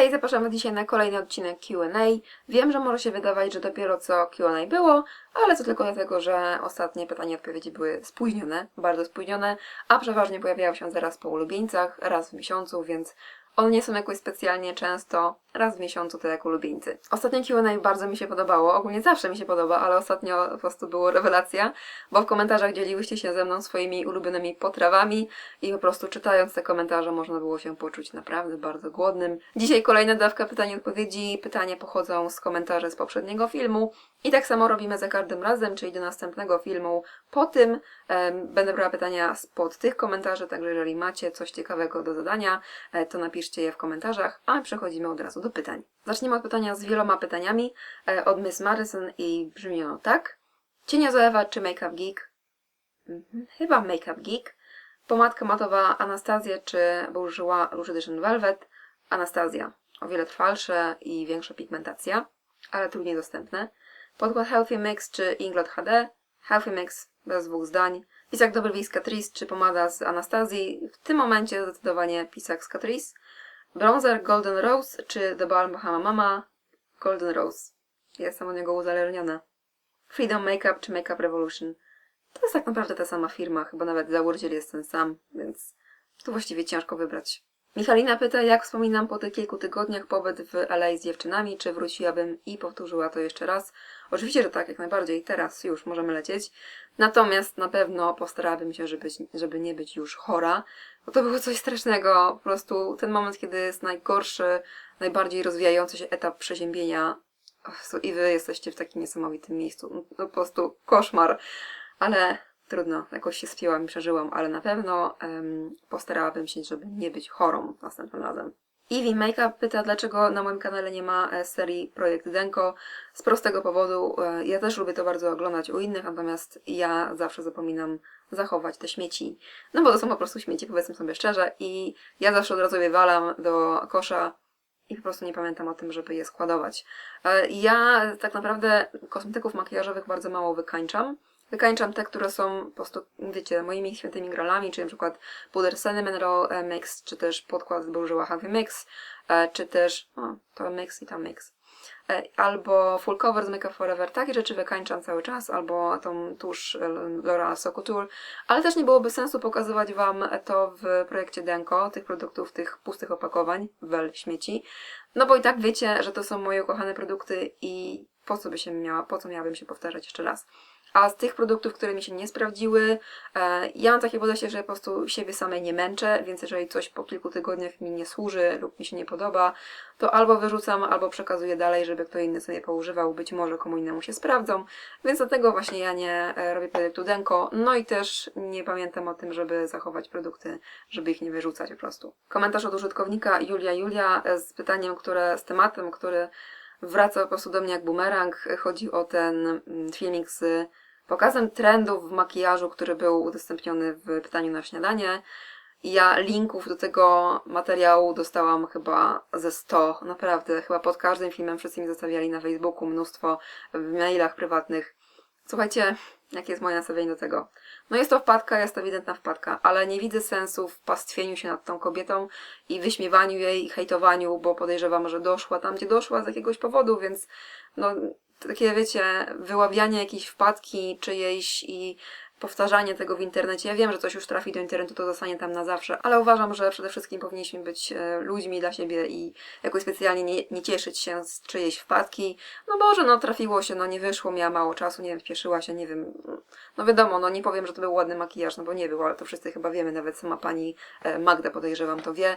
Hej, zapraszamy dzisiaj na kolejny odcinek Q&A. Wiem, że może się wydawać, że dopiero co Q&A było, ale to tylko dlatego, że ostatnie pytania i odpowiedzi były spóźnione, bardzo spóźnione, a przeważnie pojawiają się zaraz po ulubieńcach, raz w miesiącu, więc one nie są jakoś specjalnie często, raz w miesiącu to jak ulubieńcy. Ostatnie Q&A bardzo mi się podobało, ogólnie zawsze mi się podoba, ale ostatnio po prostu było rewelacja, bo w komentarzach dzieliłyście się ze mną swoimi ulubionymi potrawami i po prostu czytając te komentarze można było się poczuć naprawdę bardzo głodnym. Dzisiaj kolejna dawka pytań i odpowiedzi. Pytania pochodzą z komentarzy z poprzedniego filmu i tak samo robimy za każdym razem, czyli do następnego filmu po tym będę brała pytania spod tych komentarzy, także jeżeli macie coś ciekawego do zadania, e, to napiszcie je w komentarzach, a my przechodzimy od razu do pytań. Zaczniemy od pytania z wieloma pytaniami e, od Miss Madison i brzmi ono tak. Cienia Zoewa czy Makeup Geek? Mhm, chyba Makeup Geek. Pomadka matowa Anastazja czy Bourjois Rouge Edition Velvet? Anastazja. O wiele trwalsze i większa pigmentacja, ale trudniej dostępne. Podkład Healthy Mix czy Inglot HD? Healthy Mix bez dwóch zdań. Pisak Dobry Wiz Catrice czy pomada z Anastazji? W tym momencie zdecydowanie pisak z Catrice. Bronzer Golden Rose czy The Balm Bahama Mama? Golden Rose. Jestem od niego uzależniona. Freedom Makeup czy Makeup Revolution? To jest tak naprawdę ta sama firma, chyba nawet założyciel jest ten sam, więc tu właściwie ciężko wybrać. Michalina pyta, jak wspominam po tych kilku tygodniach pobyt w LA z dziewczynami, czy wróciłabym i powtórzyła to jeszcze raz. Oczywiście, że tak, jak najbardziej, teraz już możemy lecieć. Natomiast na pewno postarałabym się, żeby, żeby nie być już chora, bo to było coś strasznego. Po prostu ten moment, kiedy jest najgorszy, najbardziej rozwijający się etap przeziębienia i wy jesteście w takim niesamowitym miejscu. No po prostu koszmar. Ale trudno, jakoś się spięłam i przeżyłam, ale na pewno em, postarałabym się, żeby nie być chorą następnym razem. Eevee Makeup pyta, dlaczego na moim kanale nie ma e, serii Projekt Denko. Z prostego powodu, e, ja też lubię to bardzo oglądać u innych, natomiast ja zawsze zapominam zachować te śmieci. No bo to są po prostu śmieci, powiedzmy sobie szczerze, i ja zawsze od razu je walam do kosza i po prostu nie pamiętam o tym, żeby je składować. E, Ja tak naprawdę kosmetyków makijażowych bardzo mało wykańczam. Wykańczam te, które są po prostu, wiecie, moimi świętymi gralami, czyli na przykład puder Cinnamon Roll e, Mix, czy też podkład z Bourjois Heavy Mix, e, czy też, o, to Mix i to Mix. E, Albo Full Cover z Makeup Forever. Takie rzeczy wykańczam cały czas, albo tą tusz L'Oreal Socotour. Ale też nie byłoby sensu pokazywać Wam to w projekcie Denko, tych produktów, tych pustych opakowań, wel śmieci. No bo i tak wiecie, że to są moje ukochane produkty i po co by się miała, po co miałabym się powtarzać jeszcze raz. A z tych produktów, które mi się nie sprawdziły, e, ja mam takie podejście, że po prostu siebie samej nie męczę, więc jeżeli coś po kilku tygodniach mi nie służy lub mi się nie podoba, to albo wyrzucam, albo przekazuję dalej, żeby kto inny sobie poużywał, być może komu innemu się sprawdzą, więc dlatego właśnie ja nie e, robię produktu Denko, no i też nie pamiętam o tym, żeby zachować produkty, żeby ich nie wyrzucać po prostu. Komentarz od użytkownika Julia Julia e, z pytaniem, które, z tematem, który wraca po prostu do mnie jak bumerang. Chodzi o ten mm, filmik z pokazem trendów w makijażu, który był udostępniony w pytaniu na śniadanie. Ja linków do tego materiału dostałam chyba ze 100, naprawdę. Chyba pod każdym filmem wszyscy mi zostawiali na Facebooku mnóstwo, w mailach prywatnych. Słuchajcie, jakie jest moje nastawienie do tego? No jest to wpadka, jest to ewidentna wpadka, ale nie widzę sensu w pastwieniu się nad tą kobietą i wyśmiewaniu jej i hejtowaniu, bo podejrzewam, że doszła tam, gdzie doszła z jakiegoś powodu, więc no takie wiecie, wyławianie jakiejś wpadki czyjejś i powtarzanie tego w internecie. Ja wiem, że coś już trafi do internetu, to zostanie tam na zawsze, ale uważam, że przede wszystkim powinniśmy być e, ludźmi dla siebie i jakoś specjalnie nie, nie cieszyć się z czyjejś wpadki. No Boże, no trafiło się, no nie wyszło, miała mało czasu, nie wiem, spieszyła się, nie wiem. No wiadomo, no nie powiem, że to był ładny makijaż, no bo nie był, ale to wszyscy chyba wiemy, nawet sama pani e, Magda podejrzewam to wie.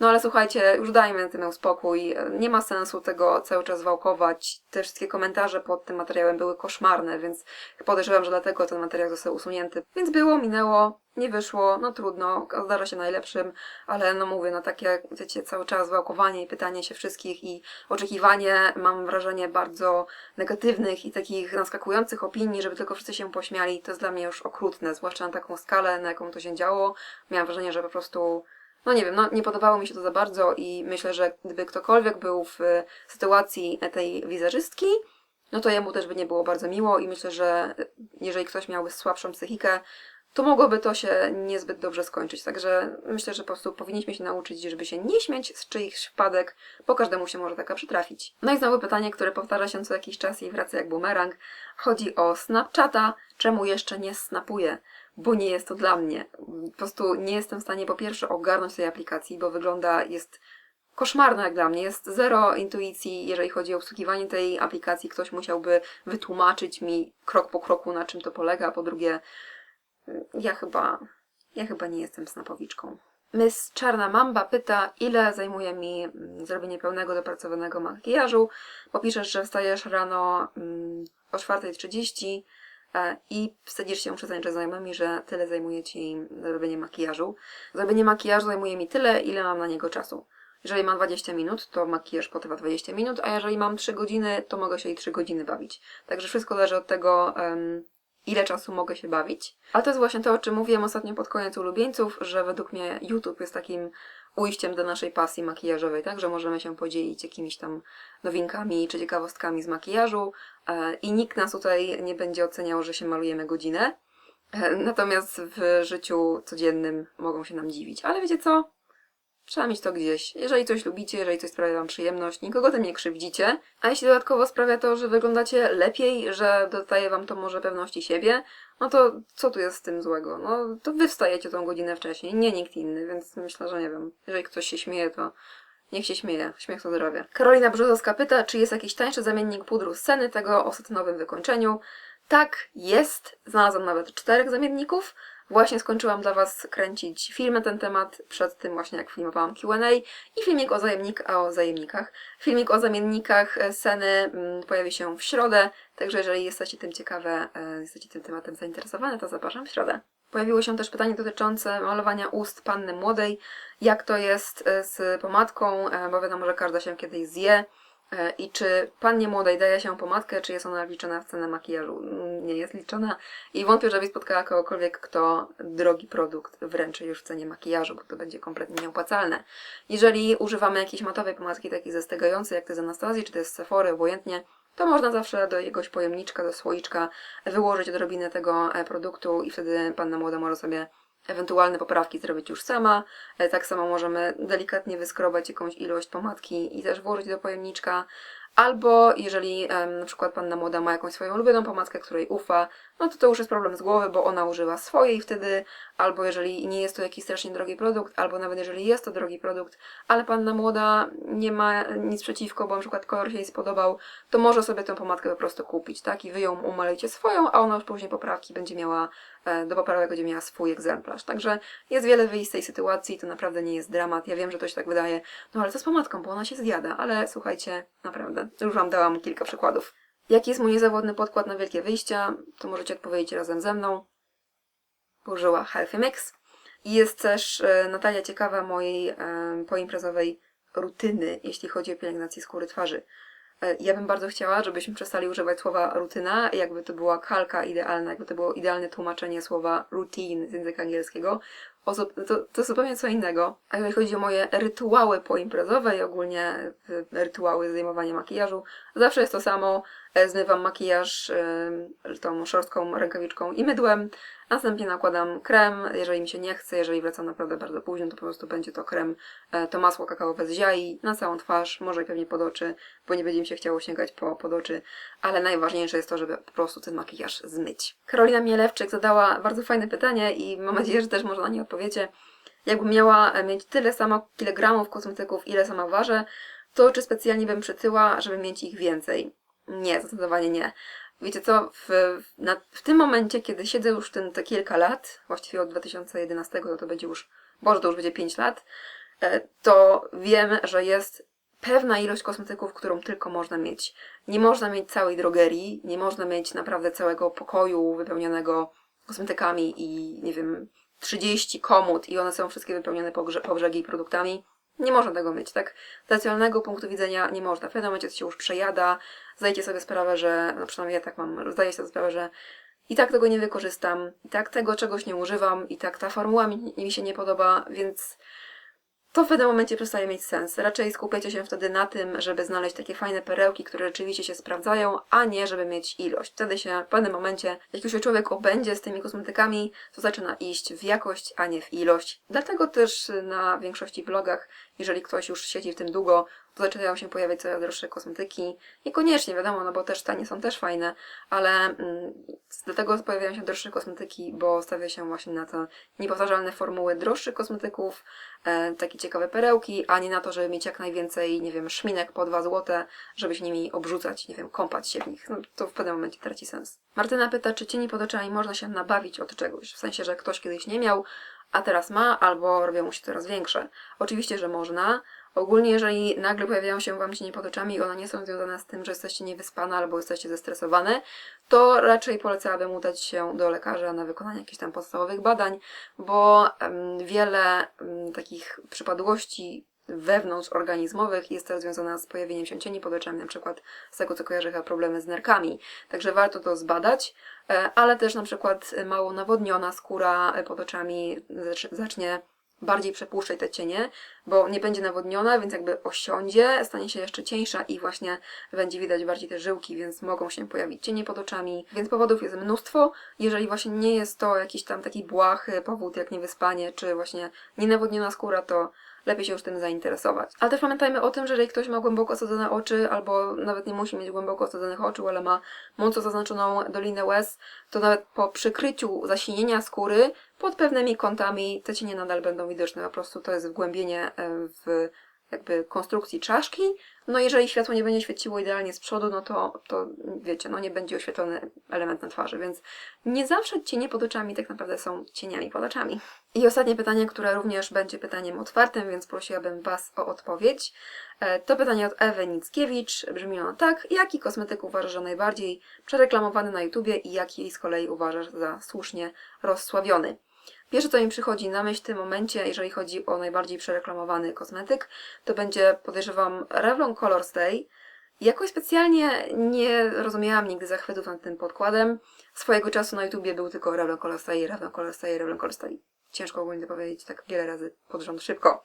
No ale słuchajcie, już dajmy temu spokój, E, nie ma sensu tego cały czas wałkować. Te wszystkie komentarze pod tym materiałem były koszmarne, więc podejrzewam, że dlatego ten materiał został usunięty. Więc było, minęło, nie wyszło, no trudno, zdarza się najlepszym, ale no mówię, no takie, wiecie, cały czas wałkowanie i pytanie się wszystkich i oczekiwanie, mam wrażenie, bardzo negatywnych i takich naskakujących opinii, żeby tylko wszyscy się pośmiali, to jest dla mnie już okrutne, zwłaszcza na taką skalę, na jaką to się działo. Miałam wrażenie, że po prostu no nie wiem, no nie podobało mi się to za bardzo i myślę, że gdyby ktokolwiek był w sytuacji tej wizerzystki, no to jemu też by nie było bardzo miło i myślę, że jeżeli ktoś miałby słabszą psychikę, to mogłoby to się niezbyt dobrze skończyć. Także myślę, że po prostu powinniśmy się nauczyć, żeby się nie śmiać z czyichś wpadek, bo każdemu się może taka przytrafić. No i znowu pytanie, które powtarza się co jakiś czas i wraca jak bumerang. Chodzi o Snapchata. Czemu jeszcze nie snapuję? Bo nie jest to dla mnie. Po prostu nie jestem w stanie po pierwsze ogarnąć tej aplikacji, bo wygląda, jest koszmarna jak dla mnie. Jest zero intuicji, jeżeli chodzi o obsługiwanie tej aplikacji. Ktoś musiałby wytłumaczyć mi krok po kroku, na czym to polega. Po drugie, ja chyba, ja chyba nie jestem snapowiczką. Miss Czarna Mamba pyta, ile zajmuje mi mm, zrobienie pełnego, dopracowanego makijażu. Bo piszesz, że wstajesz rano mm, o 4.30 e, i wstydzisz się że znajomymi, że tyle zajmuje Ci zrobienie makijażu. Zrobienie makijażu zajmuje mi tyle, ile mam na niego czasu. Jeżeli mam 20 minut, to makijaż potrwa 20 minut, a jeżeli mam 3 godziny, to mogę się i 3 godziny bawić. Także wszystko zależy od tego, ile czasu mogę się bawić. Ale to jest właśnie to, o czym mówiłem ostatnio pod koniec ulubieńców, że według mnie YouTube jest takim ujściem do naszej pasji makijażowej, tak? Że możemy się podzielić jakimiś tam nowinkami czy ciekawostkami z makijażu e, i nikt nas tutaj nie będzie oceniał, że się malujemy godzinę. E, Natomiast w życiu codziennym mogą się nam dziwić. Ale wiecie co? Trzeba mieć to gdzieś. Jeżeli coś lubicie, jeżeli coś sprawia Wam przyjemność, nikogo tym nie krzywdzicie. A jeśli dodatkowo sprawia to, że wyglądacie lepiej, że dodaje Wam to może pewności siebie, no to co tu jest z tym złego? No to Wy wstajecie tą godzinę wcześniej, nie nikt inny, więc myślę, że nie wiem. Jeżeli ktoś się śmieje, to niech się śmieje. Śmiech to zdrowie. Karolina Brzozowska pyta, czy jest jakiś tańszy zamiennik pudru z tego o satynowym wykończeniu. Tak, jest. Znalazłam nawet czterech zamienników. Właśnie skończyłam dla Was kręcić film na ten temat, przed tym właśnie jak filmowałam Q&A i filmik o, zajemnik, o zajemnikach. Filmik o zamiennikach e, Seny mm, pojawi się w środę, także jeżeli jesteście tym ciekawe, e, jesteście tym tematem zainteresowane, to zapraszam w środę. Pojawiło się też pytanie dotyczące malowania ust panny młodej. Jak to jest e, z pomadką, bo wiadomo, że każda się kiedyś zje. E, I czy pannie młodej daje się pomadkę, czy jest ona liczona w cenę makijażu? Nie jest liczona i wątpię, żeby spotkała kogokolwiek, kto drogi produkt wręczy już w cenie makijażu, bo to będzie kompletnie nieopłacalne. Jeżeli używamy jakiejś matowej pomadki takiej zestygającej, jak to jest Anastazji, czy to jest z Sephory, obojętnie, to można zawsze do jakiegoś pojemniczka, do słoiczka wyłożyć odrobinę tego e, produktu i wtedy panna młoda może sobie ewentualne poprawki zrobić już sama. E, Tak samo możemy delikatnie wyskrobać jakąś ilość pomadki i też włożyć do pojemniczka. Albo jeżeli em, na przykład panna młoda ma jakąś swoją ulubioną pomadkę, której ufa, no to to już jest problem z głowy, bo ona używa swojej wtedy, albo jeżeli nie jest to jakiś strasznie drogi produkt, albo nawet jeżeli jest to drogi produkt, ale panna młoda nie ma nic przeciwko, bo na przykład kolor się jej spodobał, to może sobie tę pomadkę po prostu kupić, tak? I wy ją umalujecie swoją, a ona już później poprawki będzie miała, e, do poprawek będzie miała swój egzemplarz. Także jest wiele wyjść z tej sytuacji, to naprawdę nie jest dramat. Ja wiem, że to się tak wydaje, no ale co z pomadką, bo ona się zjada, ale słuchajcie, naprawdę, już Wam dałam kilka przykładów. Jaki jest mój niezawodny podkład na wielkie wyjścia? To możecie odpowiedzieć razem ze mną. Użyła Healthy Mix. I jest też e, Natalia ciekawa mojej e, poimprezowej rutyny, jeśli chodzi o pielęgnację skóry twarzy. E, Ja bym bardzo chciała, żebyśmy przestali używać słowa rutyna, jakby to była kalka idealna, jakby to było idealne tłumaczenie słowa routine z języka angielskiego. O, zu- to, to zupełnie co innego. A jeżeli chodzi o moje rytuały poimprezowe i ogólnie y, rytuały zdejmowania makijażu, zawsze jest to samo. E, Zmywam makijaż y, tą szorstką rękawiczką i mydłem. Następnie nakładam krem, jeżeli mi się nie chce, jeżeli wracam naprawdę bardzo późno, to po prostu będzie to krem, e, to masło kakaowe z ziai na całą twarz, może i pewnie pod oczy, bo nie będzie mi się chciało sięgać po pod oczy, ale najważniejsze jest to, żeby po prostu ten makijaż zmyć. Karolina Mielewczyk zadała bardzo fajne pytanie i mam nadzieję, że też może na nie odpowiecie. Jakbym miała e, mieć tyle samo kilogramów kosmetyków, ile sama ważę, to czy specjalnie bym przytyła, żeby mieć ich więcej? Nie, zdecydowanie nie. Wiecie co, w, na, w tym momencie, kiedy siedzę już tym te kilka lat, właściwie od 2011, to to będzie już, Boże, to już będzie 5 lat, e, to wiem, że jest pewna ilość kosmetyków, którą tylko można mieć. Nie można mieć całej drogerii, nie można mieć naprawdę całego pokoju wypełnionego kosmetykami i nie wiem, 30 komód i one są wszystkie wypełnione po, po brzegi produktami. Nie można tego mieć, tak? Z racjonalnego punktu widzenia nie można. W pewnym momencie to się już przejada, zdajecie sobie sprawę, że, no przynajmniej ja tak mam, zdaję sobie sprawę, że i tak tego nie wykorzystam, i tak tego czegoś nie używam, i tak ta formuła mi, mi się nie podoba, więc to w pewnym momencie przestaje mieć sens. Raczej skupiacie się wtedy na tym, żeby znaleźć takie fajne perełki, które rzeczywiście się sprawdzają, a nie żeby mieć ilość. Wtedy się w pewnym momencie, jak już się człowiek obędzie z tymi kosmetykami, to zaczyna iść w jakość, a nie w ilość. Dlatego też na większości vlogach, jeżeli ktoś już siedzi w tym długo, to zaczynają się pojawiać coraz droższe kosmetyki. Niekoniecznie, wiadomo, no bo też tanie są też fajne, ale mm, dlatego pojawiają się droższe kosmetyki, bo stawia się właśnie na to niepowtarzalne formuły droższych kosmetyków, e, takie ciekawe perełki, a nie na to, żeby mieć jak najwięcej, nie wiem, szminek po 2 złote, żeby się nimi obrzucać, nie wiem, kąpać się w nich. No, to w pewnym momencie traci sens. Martyna pyta, czy cieni pod oczami można się nabawić od czegoś, w sensie, że ktoś kiedyś nie miał, a teraz ma, albo robią mu się coraz większe. Oczywiście, że można. Ogólnie, jeżeli nagle pojawiają się Wam cienie pod oczami i one nie są związane z tym, że jesteście niewyspane albo jesteście zestresowane, to raczej polecałabym udać się do lekarza na wykonanie jakichś tam podstawowych badań, bo wiele takich przypadłości wewnątrzorganizmowych jest też związana z pojawieniem się cieni pod oczami, na przykład z tego, co kojarzy chyba problemy z nerkami. Także warto to zbadać, e, ale też na przykład mało nawodniona skóra e, pod oczami zacz- zacznie bardziej przepuszczać te cienie, bo nie będzie nawodniona, więc jakby osiądzie, stanie się jeszcze cieńsza i właśnie będzie widać bardziej te żyłki, więc mogą się pojawić cienie pod oczami, więc powodów jest mnóstwo. Jeżeli właśnie nie jest to jakiś tam taki błahy powód jak niewyspanie, czy właśnie nienawodniona skóra, to lepiej się już tym zainteresować. Ale też pamiętajmy o tym, że jeżeli ktoś ma głęboko osadzone oczy, albo nawet nie musi mieć głęboko osadzonych oczu, ale ma mocno zaznaczoną dolinę łez, to nawet po przykryciu zasinienia skóry pod pewnymi kątami te cienie nadal będą widoczne. Po prostu to jest wgłębienie e, w jakby konstrukcji czaszki. No jeżeli światło nie będzie świeciło idealnie z przodu, no to, to wiecie, no nie będzie oświetlony element na twarzy, więc nie zawsze cienie pod oczami tak naprawdę są cieniami pod oczami. I ostatnie pytanie, które również będzie pytaniem otwartym, więc prosiłabym Was o odpowiedź. E, To pytanie od Ewy Nickiewicz brzmi ono tak. Jaki kosmetyk uważasz za najbardziej przereklamowany na YouTubie i jaki z kolei uważasz za słusznie rozsławiony? Pierwsze, co mi przychodzi na myśl w tym momencie, jeżeli chodzi o najbardziej przereklamowany kosmetyk, to będzie, podejrzewam, Revlon Color Stay. Jakoś specjalnie nie rozumiałam nigdy zachwytów nad tym podkładem. Swojego czasu na YouTubie był tylko Revlon Color Stay, Revlon Color Stay, Revlon Color Stay. Ciężko ogólnie powiedzieć tak wiele razy pod rząd szybko.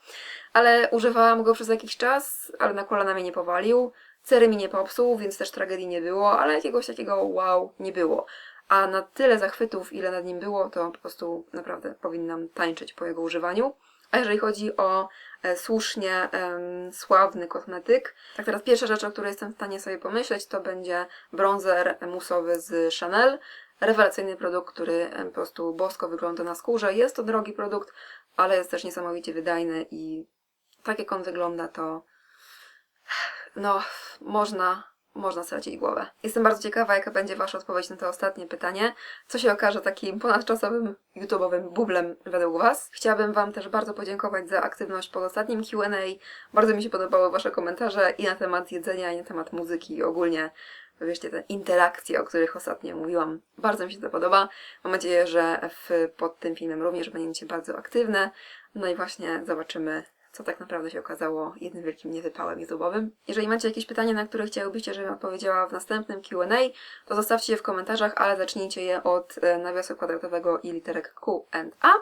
Ale używałam go przez jakiś czas, ale na kolana mnie nie powalił. Cery mi nie popsuł, więc też tragedii nie było, ale jakiegoś takiego wow nie było. A na tyle zachwytów, ile nad nim było, to po prostu naprawdę powinnam tańczyć po jego używaniu. A jeżeli chodzi o e, słusznie em, sławny kosmetyk, tak teraz pierwsza rzecz, o której jestem w stanie sobie pomyśleć, to będzie bronzer musowy z Chanel. Rewelacyjny produkt, który po prostu bosko wygląda na skórze. Jest to drogi produkt, ale jest też niesamowicie wydajny i tak jak on wygląda, to no, można, można stracić głowę. Jestem bardzo ciekawa, jaka będzie Wasza odpowiedź na to ostatnie pytanie, co się okaże takim ponadczasowym YouTube'owym bublem według Was. Chciałabym Wam też bardzo podziękować za aktywność pod ostatnim Q&A. Bardzo mi się podobały Wasze komentarze i na temat jedzenia, i na temat muzyki i ogólnie Wiecie, te interakcje, o których ostatnio mówiłam. Bardzo mi się to podoba. Mam nadzieję, że w, pod tym filmem również będziecie bardzo aktywne. No i właśnie zobaczymy, co tak naprawdę się okazało jednym wielkim niewypałem YouTube'owym. Jeżeli macie jakieś pytania, na które chciałybyście, żebym odpowiedziała w następnym Q&A, to zostawcie je w komentarzach, ale zacznijcie je od e, nawiasu kwadratowego i literek Q A.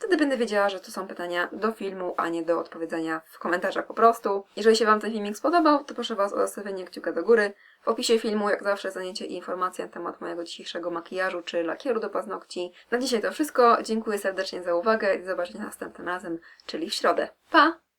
Wtedy będę wiedziała, że to są pytania do filmu, a nie do odpowiedzenia w komentarzach po prostu. Jeżeli się Wam ten filmik spodobał, to proszę Was o zostawienie kciuka do góry. W opisie filmu, jak zawsze, znajdziecie informacje na temat mojego dzisiejszego makijażu czy lakieru do paznokci. Na dzisiaj to wszystko. Dziękuję serdecznie za uwagę i do zobaczenia następnym razem, czyli w środę. Pa!